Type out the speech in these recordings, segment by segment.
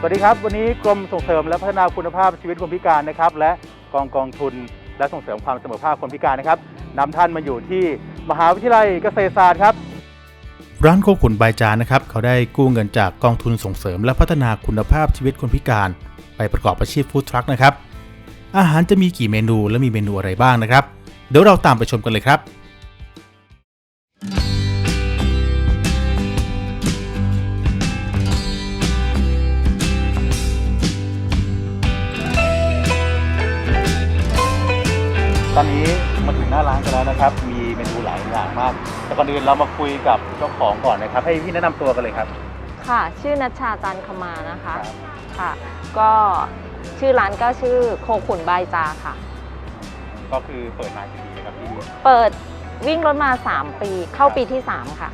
สวัสดีครับ วันนี้กรมส่งเสริมและพัฒนาคุณภาพชีวิตคนพิการนะครับ และกองกองทุนและส่งเสริมความเสมอภาคคนพิการนะครับนำท่านมาอยู่ที่มหาวิทยาลัยเกษตรศาสตร์ครับ ร้านโคขุนใบจานนะครับ เขาได้กู้เงินจากกองทุนส่งเสริมและพัฒนาคุณภาพชีวิตคนพิการ ไปประกอบอาชีพฟู้ดทรัคนะครับ อาหารจะมีกี่เมนูและมีเมนูอะไรบ้างนะครับ เดี๋ยวเราตามไปชมกันเลยครับ ตอนนี้มาถึงหน้าร้านกันแล้วนะครับ มีเมนูหลายอย่างมาก แต่ก่อนอื่นเรามาคุยกับเจ้าของก่อนนะครับ ให้พี่แนะนำตัวกันเลยครับ ค่ะ ชื่อนัชชาจันทร์ขมานะคะครับค่ะ ก็ชื่อร้านก็ชื่อโคขุนบายจาค่ะ ก็คือเปิดมากี่ปีนะครับพี่เปิดวิ่งรถมา 3 ปี เข้าปีที่ 3 ค่ะ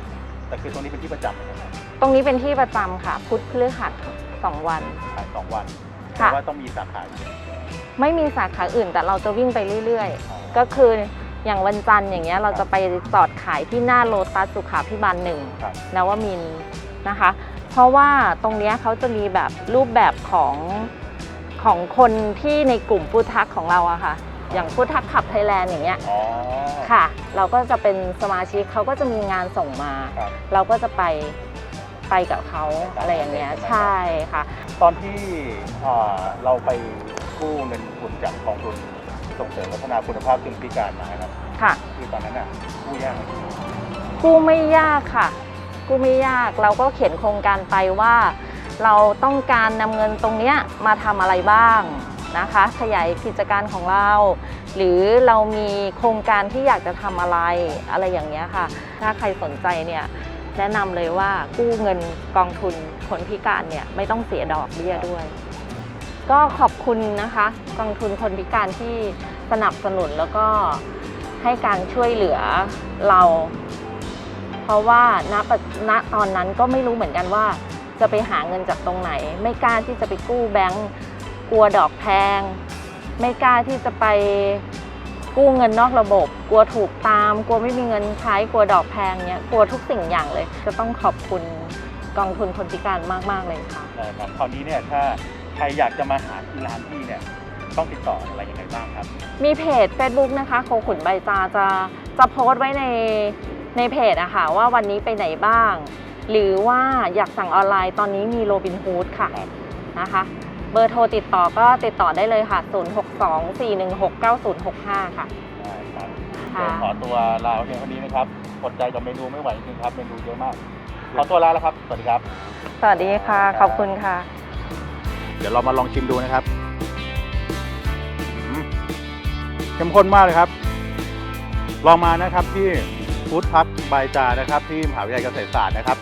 แต่คือตรงนี้เป็นที่ประจำนะครับตรงนี้เป็นที่ประจำค่ะ พุธพฤหัสสองวันขายสองวัน ค่ะแต่ว่าต้องมีสาขาอยู่ไม่มีสาขาอื่นแต่เราจะวิ่งไปเรื่อยๆ ก็คืออย่างวันจันทร์อย่างเงี้ยเราจะไปจอดขายที่หน้าโลตัสสุขาพิบาลหนึ่งครับนวมินทร์นะคะ เพราะว่าตรงเนี้ยเขาจะมีแบบรูปแบบของของคนที่ในกลุ่มฟู้ดทัคของเราอะค่ะ อย่างฟู้ดทัคขับไทยแลนด์อย่างเงี้ยอ๋อค่ะ เราก็จะเป็นสมาชิกเขาก็จะมีงานส่งมาครับเราก็จะไป ไปกับเขาอะไรอย่างเงี้ยใช่ค่ะ ตอนที่เอ่อเราไปกู้เงินทุนจากกองทุนส่งเสริมพัฒนาคุณภาพคนพิการมาครับค่ะ คือตอนนั้นอะกู้ยากไหมกู้ไม่ยากค่ะ กู้ไม่ยากเราก็เขียนโครงการไปว่า เราต้องการนำเงินตรงเนี้ยมาทำอะไรบ้างนะคะ ขยายกิจการของเรา หรือเรามีโครงการที่อยากจะทำอะไรอะไรอย่างเงี้ยค่ะ ถ้าใครสนใจเนี่ย แนะนำเลยว่ากู้เงินกองทุนคนพิการเนี่ยไม่ต้องเสียดอกเบี้ยด้วย ก็ขอบคุณนะคะ กองทุนคนพิการที่สนับสนุนแล้วก็ให้การช่วยเหลือเรา เพราะว่าณปัจณตอนนั้นก็ไม่รู้เหมือนกันว่าจะไปหาเงินจากตรงไหน ไม่กล้าที่จะไปกู้แบงก์กลัวดอกแพง ไม่กล้าที่จะไป กู้เงินนอกระบบ กลัวถูกตาม กลัวไม่มีเงินใช้ กลัวดอกแพงเนี่ยกลัวทุกสิ่งอย่างเลย จะต้องขอบคุณกองทุนคนพิการมาก ๆ เลยค่ะได้ครับคราวนี้เนี่ยถ้าใครอยากจะมาหาที่ร้านพี่เนี่ยต้องติดต่ออะไรยังไงบ้างครับ มีเพจ Facebook นะคะโคขุนใบจาจะจะโพสต์ไว้ในในเพจอะค่ะว่าวันนี้ไปไหนบ้าง หรือว่าอยากสั่งออนไลน์ตอนนี้มีโรบินฮูดค่ะครับนะคะ เบอร์โทรติดต่อก็ติดต่อได้เลยค่ะ 0624169065 ค่ะ ได้ครับค่ะ เดี๋ยวขอตัวลาเพียงเท่านี้นะครับอดใจกับเมนูไม่ไหวจริงๆครับ เมนูเยอะมาก ขอตัวลาแล้วครับ สวัสดีครับ สวัสดีค่ะ ขอบคุณค่ะ เดี๋ยวเรามาลองชิมดูนะครับอืมเข้มข้นมากเลยครับ ลองมานะครับที่ฟู้ดพักบายจานะครับ ที่มหาวิทยาลัยเกษตรศาสตร์นะครับ